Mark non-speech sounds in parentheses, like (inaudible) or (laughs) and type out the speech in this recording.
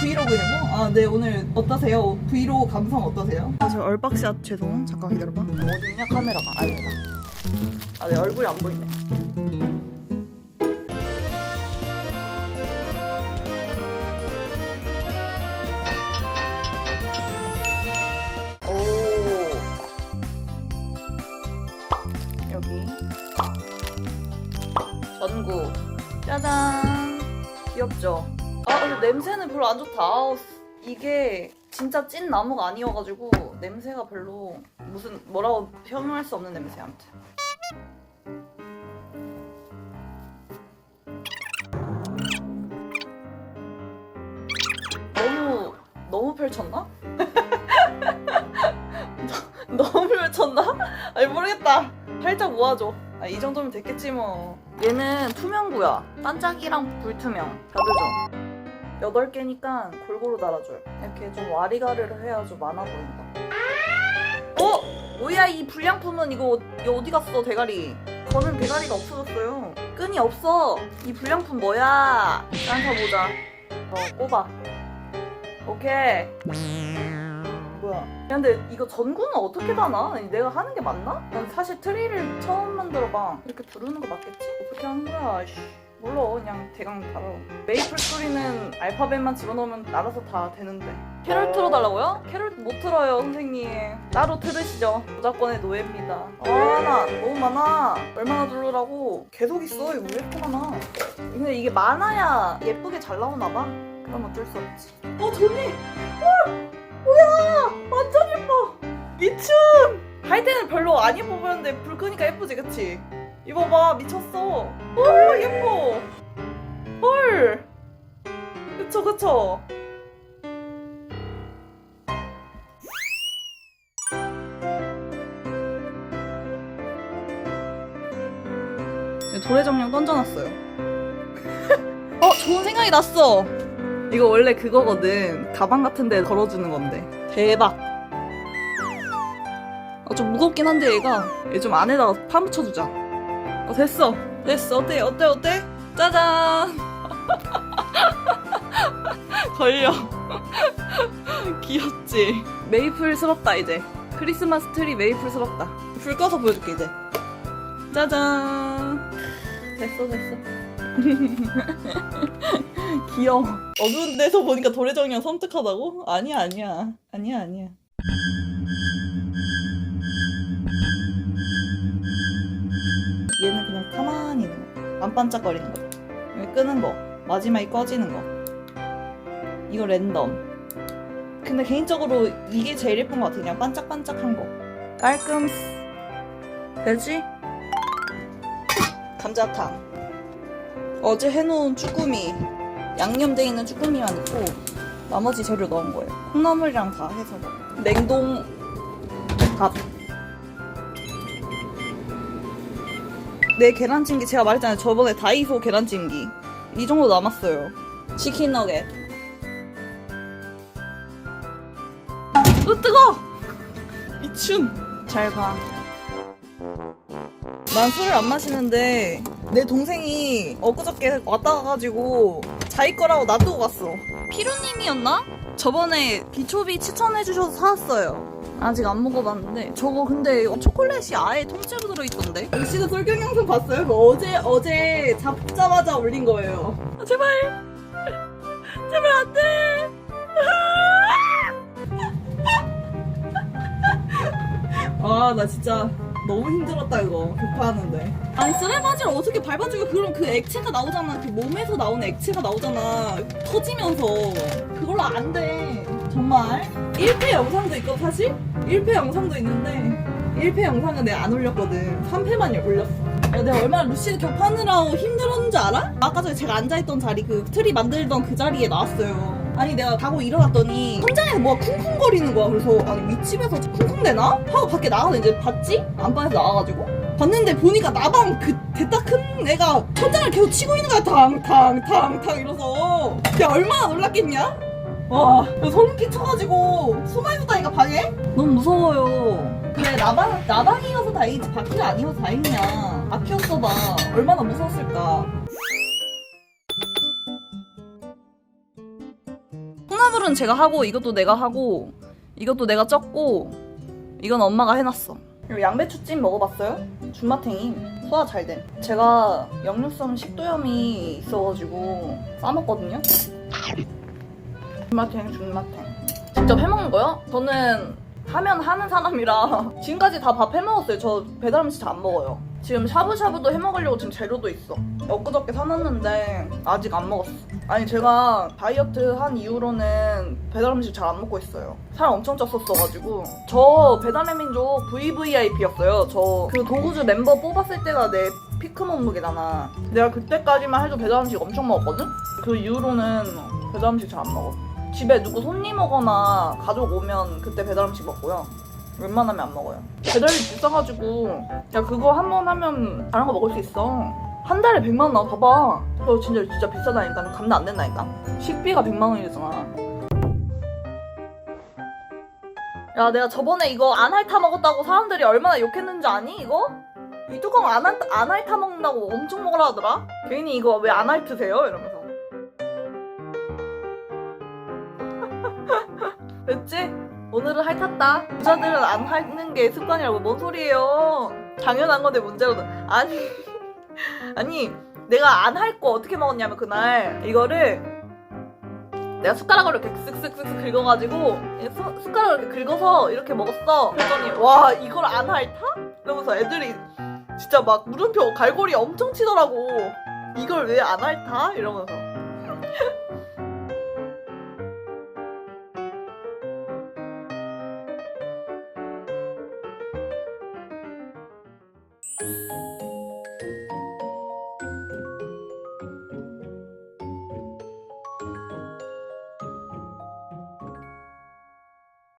브이로그냐고? 아, 네, 오늘 어떠세요? 브이로그 감성 어떠세요? 아, 저 얼박샷 죄송. 잠깐 기다려봐. 어딨냐, 카메라가. 아, 여기다. 아, 내 얼굴이 안 보이네. 오. 여기. 전구. 짜잔. 귀엽죠? 아, 근데 냄새는 별로 안 좋다. 아우, 이게 진짜 찐 나무가 아니어가지고 냄새가 별로 무슨 뭐라고 표현할 수 없는 냄새 아무튼. 너무 너무 펼쳤나? (laughs) 너- 너무 펼쳤나? 아니 모르겠다. 살짝 모아줘. 아, 이 정도면 됐겠지 뭐. 얘는 투명구야. 반짝이랑 불투명. 다르죠? 8개니까 골고루 달아줘요. 이렇게 좀 와리가리를 해야 좀 많아 보인다. 어? 뭐야 이 불량품은 이거, 어디 갔어 대가리? 저는 대가리가 없어졌어요. 끈이 없어. 이 불량품 뭐야? 딴사 보자. 어 꼽아. 오케이. 뭐야? 야, 근데 이거 전구는 어떻게 다나? 내가 하는 게 맞나? 난 사실 트리를 처음 만들어봐. 이렇게 부르는 거 맞겠지? 어떻게 하는 거야? 씨. 몰라 그냥 대강 달아. 메이플 스토리는 알파벳만 집어넣으면 알아서 다 되는데. 캐롤 틀어달라고요? 캐롤 못 틀어요 선생님. 따로 틀으시죠. 저작권의 노예입니다. 아나 너무 많아. 얼마나 들으라고? 계속 있어. 이거 왜 이렇게 많아? 근데 이게 많아야 예쁘게 잘 나오나 봐. 그럼 어쩔 수 없지. 어 저기 뭐야 완전 예뻐 미춘 할 때는 별로 안 예뻐 보였는데 불 끄니까 예쁘지 그치 이봐봐 미쳤어 오 예뻐 헐 그쵸 그쵸 도래 정령 던져놨어요 (laughs) 어 좋은 생각이 났어 이거 원래 그거거든. 가방 같은 데 걸어주는 건데. 대박. 어, 좀 무겁긴 한데 얘가 얘 좀 안에다가 파묻혀두자. 어, 됐어. 됐어. 어때? 어때? 어때? 짜잔. (laughs) 걸려. (laughs) 귀엽지? 메이플스럽다 이제. 크리스마스 트리 메이플스럽다. 불 꺼서 보여줄게 이제. 짜잔. 됐어 됐어. (laughs) 귀여워. 어두운 데서 보니까 도래정이랑 섬뜩하다고? 아니야, 아니야. 아니야, 아니야. 얘는 그냥 가만히 있는 거. 안 반짝거리는 거. 여기 끄는 거. 마지막에 꺼지는 거. 이거 랜덤. 근데 개인적으로 이게 제일 예쁜 것 같아. 그냥 반짝반짝한 거. 깔끔. 되지? 감자탕. 어제 해놓은 쭈꾸미. 양념돼 있는 쭈꾸미만 있고 나머지 재료 넣은 거예요. 콩나물이랑 다 해서 냉동 밥. 내 계란찜기 제가 말했잖아요. 저번에 다이소 계란찜기 이 정도 남았어요. 치킨 너겟. 으 뜨거! 미춘. 잘 봐. 난 술을 안 마시는데 내 동생이 엊그저께 왔다 가가지고 자기 거라고 놔두고 갔어. 피루님이었나? 저번에 비초비 추천해주셔서 사왔어요. 아직 안 먹어봤는데 저거 근데 초콜릿이 아예 통째로 들어있던데. 씨도 썰경 영상 봤어요? 그거 어제 어제 잡자마자 올린 거예요. 아, 제발 제발 안돼. 아 나 진짜 너무 힘들었다 이거. 급하는데. 아니 쓰레바지를 어떻게 밟아주고 그럼 그 액체가 나오잖아. 그 몸에서 나오는 액체가 나오잖아. 터지면서. 그걸로 안돼. 정말? 1패 영상도 있고 사실? 1패 영상도 있는데 1패 영상은 내가 안 올렸거든. 3패만 올렸어. 야, 내가 얼마나 루시드 격파느라고 힘들었는지 알아? 아까 전에 제가 앉아있던 자리 그 트리 만들던 그 자리에 나왔어요 아니 내가 자고 일어났더니 천장에서 뭐가 쿵쿵거리는 거야. 그래서 아니 윗집에서 쿵쿵대나? 하고 밖에 나가서 이제 봤지? 안방에서 나와가지고. 봤는데 보니까 나방 그 대따 큰 애가 천장을 계속 치고 있는 거야. 탕탕탕탕 이러서. 야 얼마나 놀랐겠냐? 와 소름 끼쳐가지고 숨어있었다니까 방에? 너무 무서워요. 그래 나방, 나방이어서 다행이지. 바퀴가 아니어서 다행이야. 바퀴였어 봐. 얼마나 무서웠을까 콩나물은 제가 하고 이것도 내가 하고 이것도 내가 쪘고 이건 엄마가 해놨어. 그리고 양배추찜 먹어봤어요? 준마탱이 소화 잘 됨. 제가 역류성 식도염이 있어가지고 싸먹거든요. 준마탱 준마탱. 직접 해먹는 거요? 저는 하면 하는 사람이라 (laughs) 지금까지 다 밥 해먹었어요. 저 배달 음식 잘 안 먹어요. 지금 샤브샤브도 해 먹으려고 지금 재료도 있어. 엊그저께 사놨는데 아직 안 먹었어. 아니 제가 다이어트 한 이후로는 배달 음식 잘 안 먹고 있어요. 살 엄청 쪘었어가지고 저 배달의 민족 VVIP였어요. 저 그 도구즈 멤버 뽑았을 때가 내 피크 몸무게잖아. 내가 그때까지만 해도 배달 음식 엄청 먹었거든. 그 이후로는 배달 음식 잘 안 먹어. 집에 누구 손님 오거나 가족 오면 그때 배달 음식 먹고요. 웬만하면 안 먹어요. 배달비 비싸가지고 야 그거 한 번 하면 다른 거 먹을 수 있어. 한 달에 100만 원 나와 봐봐. 그거 진짜 진짜 비싸다니까 감당 안 된다니까. 식비가 100만 원이잖아. 야 내가 저번에 이거 안 핥아 먹었다고 사람들이 얼마나 욕했는지 아니 이거? 이 뚜껑 안, 핥, 안 먹는다고 엄청 먹으라 하더라? 괜히 이거 왜 안 핥으세요? 이러면서 오늘은 핥았다 부자들은 안 핥는 게 습관이라고 뭔 소리예요 당연한 건데 문제로는 아니 (laughs) 아니 내가 안 핥고 어떻게 먹었냐면 그날 이거를 내가 숟가락으로 이렇게 쓱쓱쓱쓱 긁어가지고 수- 숟가락으로 이렇게 긁어서 이렇게 먹었어. 그랬더니 와 이걸 안 핥아? 이러면서 애들이 진짜 막 물음표 갈고리 엄청 치더라고. 이걸 왜 안 핥아? 이러면서